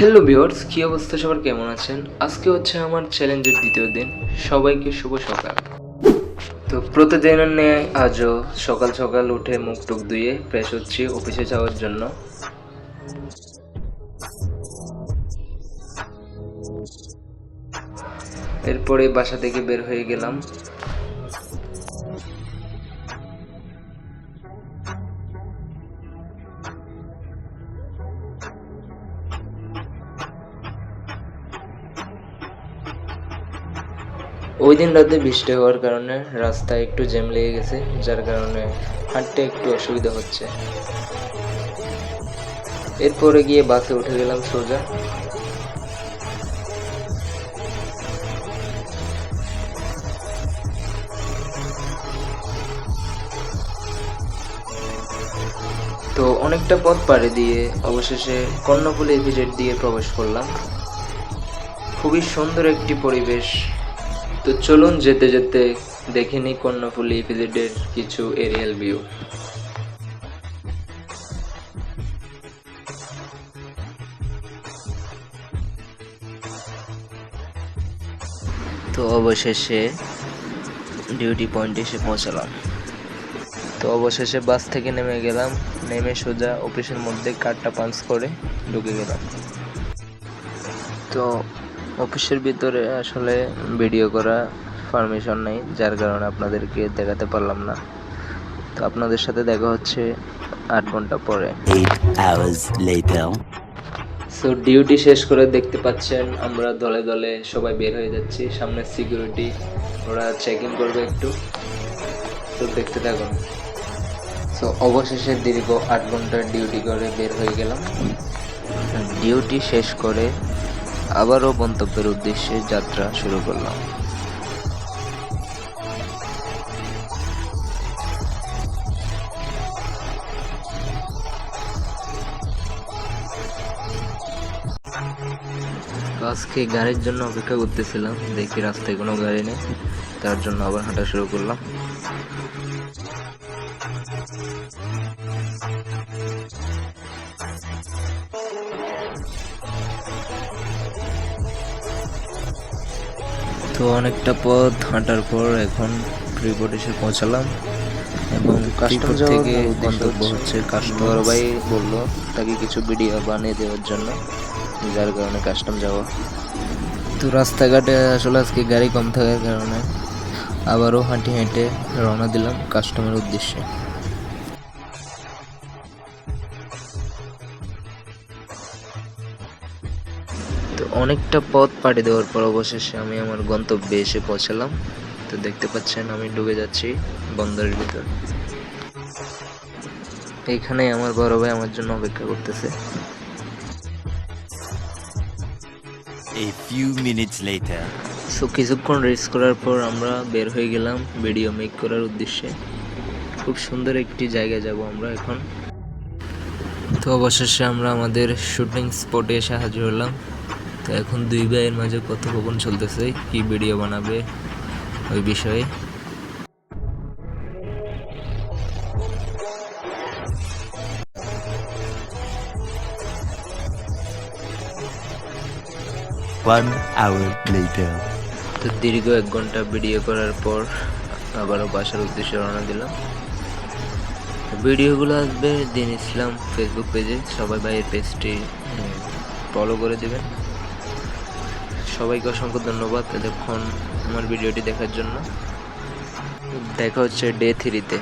Hello viewers কী অবস্থা সবার? কেমন আছেন? আজকে হচ্ছে আমার চ্যালেঞ্জের দ্বিতীয় দিন। সবাইকে শুভ সকাল। তো প্রতিদিনের ন্যায় আজও সকাল সকাল উঠে মুখ টুক ধুয়ে ফ্রেশ হচ্ছি অফিসে যাওয়ার জন্য। এরপরে বাসা থেকে বের হয়ে গেলাম। ওই দিন রাতে বৃষ্টি হওয়ার কারণে রাস্তায় একটু জ্যাম লেগে গেছে, যার কারণে হাঁটতে একটু অসুবিধা হচ্ছে। এরপরে গিয়ে বাসে উঠে গেলাম সোজা। তো অনেকটা পথ পাড়ি দিয়ে অবশেষে কর্ণফুলী এভিজেট দিয়ে প্রবেশ করলাম। খুবই সুন্দর একটি পরিবেশ তো চলুন যেতে যেতে দেখে নিই কর্ণফুলী ইপিজেডের কিছু এরিয়াল ভিউ তো অবশেষে ডিউটি পয়েন্টে এসে পৌঁছালাম। তো অবশেষে বাস থেকে নেমে গেলাম, নেমে সোজা অফিসের মধ্যে কার্ডটা পাঞ্চ করে ঢুকে গেলাম। তো অফিসের ভিতরে আসলে ভিডিও করা পারমিশন নেই যার কারণে আপনাদেরকে দেখাতে পারলাম না। তো আপনাদের সাথে দেখা হচ্ছে আট ঘণ্টা পরে। সো ডিউটি শেষ করে দেখতে পাচ্ছেন আমরা দলে দলে সবাই বের হয়ে যাচ্ছি। সামনে সিকিউরিটি ওরা চেকিং করবে একটু। তো দেখতে থাকুন। সো অবশেষে দীর্ঘ আট ঘণ্টার ডিউটি করে বের হয়ে গেলাম। ডিউটি শেষ করে আবারও গন্তব্যের উদ্দেশ্যে যাত্রা শুরু করলাম। আজকে গাড়ির জন্য অপেক্ষা করতেছিলাম, দেখি রাস্তায় কোনো গাড়ি নেই, তার জন্য আবার হাঁটা শুরু করলাম। তো অনেকটা পথ হাঁটার পর এখন ফ্রিপোর্ট এসে পৌঁছালাম এবং কাস্টমার থেকে গন্তব্য হচ্ছে। কাস্টমার ভাই বলল তাকে কিছু ভিডিও বানিয়ে দেওয়ার জন্য যার কারণে কাস্টম যাওয়া। তো রাস্তাঘাটে আসলে আজকে গাড়ি কম থাকার কারণে আবারও হাঁটি হেঁটে রওনা দিলাম কাস্টমের উদ্দেশ্যে। তো অনেকটা পথ পাড়ি দেওয়ার পর অবশেষে আমি আমার গন্তব্যে এসে পৌঁছালাম। তো দেখতে পাচ্ছেন আমি ডুবে যাচ্ছি বন্দরের ভিতর। এইখানে আমার বড় ভাই আমার জন্য অপেক্ষা করতেছে। A few minutes later. So কিছুক্ষণ রেস্ট করার পর আমরা বের হয়ে গেলাম ভিডিও মেক করার উদ্দেশ্যে। খুব সুন্দর একটি জায়গায় যাব আমরা এখন। তো অবশেষে আমরা আমাদের শুটিং স্পটে এসে হাজির হলাম। তো এখন দুই ভাইয়ের মাঝে কথোপকথন চলতেছে কি ভিডিও বানাবে ওই বিষয়ে। One hour later. তো দীর্ঘ এক ঘণ্টা ভিডিও করার পর আবারও বাসার উদ্দেশ্যে রওনা দিলাম। ভিডিওগুলো আসবে দিন ইসলাম ফেসবুক পেজে সবাই ভাইয়ের পেজটি ফলো করে দেবেন। সবাইকে অসংখ্য ধন্যবাদ এতক্ষণ আমার ভিডিওটি দেখার জন্য। দেখা হচ্ছে ডে থ্রিতে